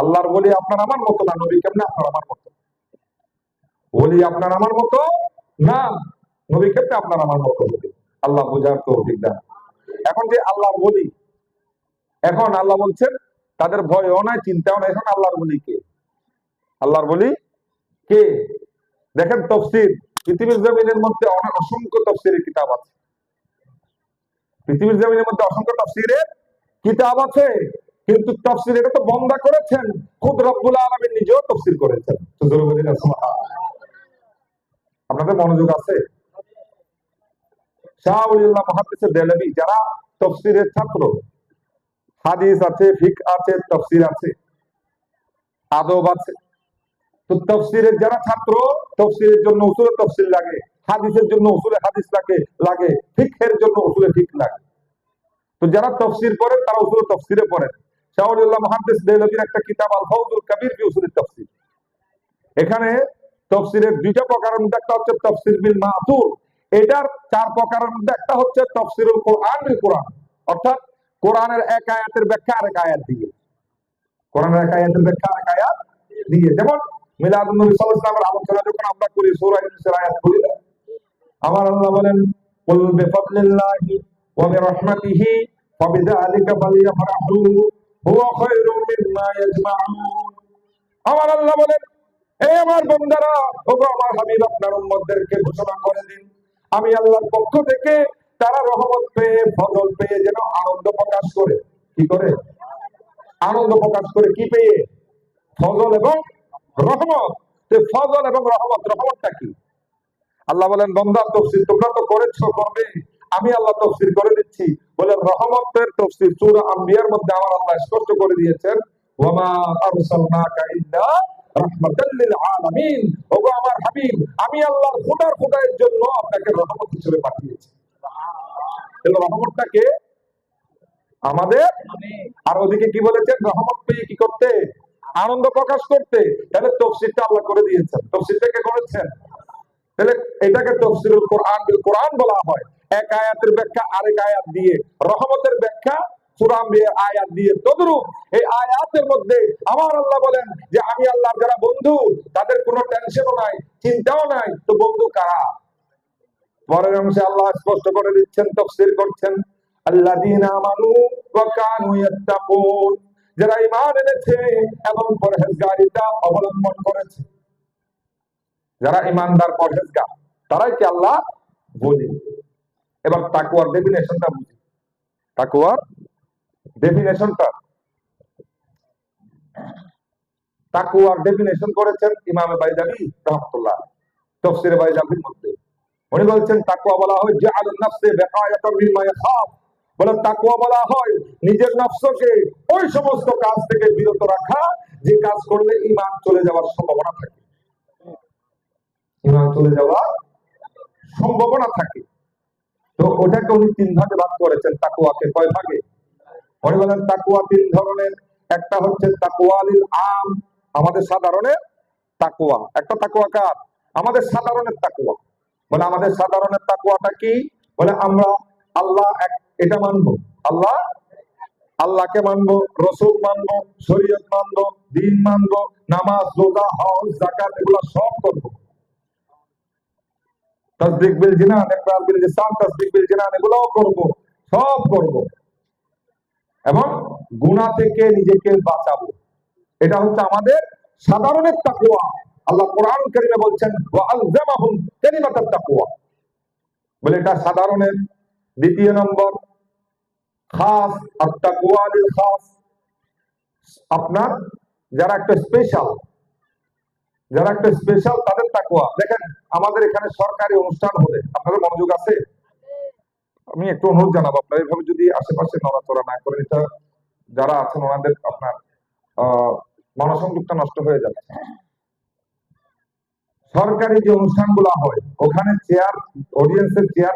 আল্লাহর বলি আপনার আমার মতো না, নবী কেমনে আপনার আমার মতো? বলি আপনার আমার মতো না, নবী কেমনে আপনার আমার মতো আল্লাহ বোঝার তো অভিজ্ঞতা এখন যে আল্লাহর বলি এখন আল্লাহ বলছেন, তাদের ভয়ও নাই, চিন্তাও নাই, এখন আল্লাহর বলি কে? আল্লাহর বলি কে? দেখেন তফসির, পৃথিবীর জমিনের মধ্যে অনেক অসংখ্য তফসিরের কিতাব আছে। পৃথিবীর জমিনের মধ্যে অসংখ্য তফসিরের কিতাব আছে। কিন্তু তফসির এটা তো বন্ধ করেছেন। খুদ রব্বুল আলমী নিজেও তফসির করেছেন। আপনাদের মনোযোগ আছে? যারা তফসিরের ছাত্র, হাদিস আছে, ফিক আছে তফসির আছে, আদব আছে। তো তফসিরের যারা ছাত্র তফসিরের জন্য তফসিল লাগে, হাদিসের জন্য হাদিস লাগে লাগে, ফিকের জন্য ফিক লাগে। তো যারা তফসির করেন, তারা উসুলে তফসিরে পড়েন। দেহলবির একটা কিতাব আল কবির এখানে দুইটা প্রকারের মধ্যে একটা হচ্ছে বিল মাতুর। এটার চার প্রকারের মধ্যে একটা হচ্ছে কোরআন বিল কোরআন। অর্থাৎ কোরআনের এক আয়াতের ব্যাখ্যা আরেক আয়াত দিয়ে। কোরআনের এক আয়াতের ব্যাখ্যা আরেক আয়াত দিয়ে। যেমন মিলাদুন নবী সাল্লাল্লাহু আলাইহি আলোচনা যখন আমরা করি সূরা আয়াত আমার আল্লাহ বলেন, কুল বিফাদলিল্লাহি ওয়া ফালিয়াফরাহু আমার আল্লাহ বলেন, হে আমার বন্দারা, ওগো আমার হাবিব, আপনার উম্মতদেরকে ঘোষণা করে দিন। আমি আল্লাহর পক্ষ থেকে তারা রহমত পেয়ে, ফজল পেয়ে যেন আনন্দ প্রকাশ করে। কি করে? আনন্দ প্রকাশ করে কি পেয়ে? ফজল এবং রহমত। ফজল এবং রহমত, রহমতটা কি? আল্লাহ বলেন বন্দার তফসির তোমরা তো করেছ করবে আমি আল্লাহ তফসির করে দিচ্ছি। বলে রহমতের তফসির সূরা আম্বিয়ার মধ্যে আমার আল্লাহ স্পষ্ট করে দিয়েছেন আলামিন। ওগো আমার হাবিব, আমি আল্লাহর খোদার জন্য আপনাকে রহমত হিসেবে পাঠিয়েছি। তাহলে রহমতটাকে আমাদের? আর ওদিকে কি বলেছেন? রহমত পেয়ে কি করতে? আনন্দ প্রকাশ করতে। তাহলে তফসিরটা আল্লাহ করে দিয়েছেন। তফসিরটা কে করেছেন? তাহলে এটাকে তফসিরুল কোরআন কোরআন বলা হয়। এক আয়াতের ব্যাখ্যা, আরেক আয়াত দিয়ে, রহমতের ব্যাখ্যা আয়াত দিয়ে। তদরূপ এই আয়াতের মধ্যে আমার আল্লাহ বলেন যে, আমি আল্লাহ যারা বন্ধু, তাদের কোনো টেনশনও নাই, চিন্তাও নাই, তো বন্ধু কারা? পরের অংশে আল্লাহ স্পষ্ট করে দিচ্ছেন করছেন যারা এনেছে এবং পরহেজগারিতা অবলম্বন করেছে। যারা ইমানদার পরহেজগার, তারাই কি আল্লাহ বলি? এবার তাকুয়ার ডেফিনেশনটা বুঝি। তাকুয়ার ডেফিনেশনটা তাকুয়ার ডেফিনেশন করেছেন ইমামে বাইজাবি রহমতুল্লাহ তফসিরে বাইজাবির মধ্যে। উনি বলছেন তাকুয়া বলা হয় যে আলুন নফসে বেকায়াতাম মিম্মা ইয়াখাফ। বলে তাকুয়া বলা হয় নিজের নফসকে ওই সমস্ত কাজ থেকে বিরত রাখা, যে কাজ করলে ঈমান চলে যাওয়ার সম্ভাবনা থাকে। ঈমান চলে যাওয়ার সম্ভাবনা থাকে। তো ওটাকে উনি তিন ভাগে ভাগ করেছেন তাকুয়াকে কয় ভাগে? উনি বলেন তাকুয়া তিন ধরনের। একটা হচ্ছে তাকুয়ালিল আম, আমাদের সাধারণের তাকুয়া একটা তাকুয়া কার? আমাদের সাধারণের তাকুয়া বলে, আমাদের সাধারণের তাকুয়াটা কি? বলে, আমরা আল্লাহ এটা মানবো। আল্লাহ, আল্লাহকে মানবো, রসুল মানবো, শরীয়ত মানবো, দিন মানবো, নামাজ, রোজা, হজ জাকাত এগুলো সব করব। তসদিক বিল জিনান ইকরার বিল লিসান তসদিক বিল জিনান এগুলোও করব, সব করব। এবং গুনাহ থেকে নিজেকে বাঁচাবো। এটা হচ্ছে আমাদের সাধারণের তাকওয়া। আল্লাহ কোরআন কারীমে বলছেন, ওয়া আলজামাহুম কালিমাতাত তাকওয়া। বলে এটা সাধারণের দ্বিতীয় নম্বর। খাস, আর তাকওয়া লিল খাস। আপনার, যারা একটা স্পেশাল যারা একটা স্পেশাল তাদের তাকুয়া দেখেন, আমাদের এখানে সরকারি অনুষ্ঠান হলে আপনাদের মনোযোগ আছে? আমি একটু অনুরোধ জানাব আপনার, এভাবে যদি আশেপাশে নড়াচড়া না করেন, এটা যারা আছেন ওনাদের আপনার মনসংযোগটা নষ্ট হয়ে যাচ্ছে। সরকারি যে অনুষ্ঠানগুলো হয়, ওখানে চেয়ার অডিয়েন্সের চেয়ার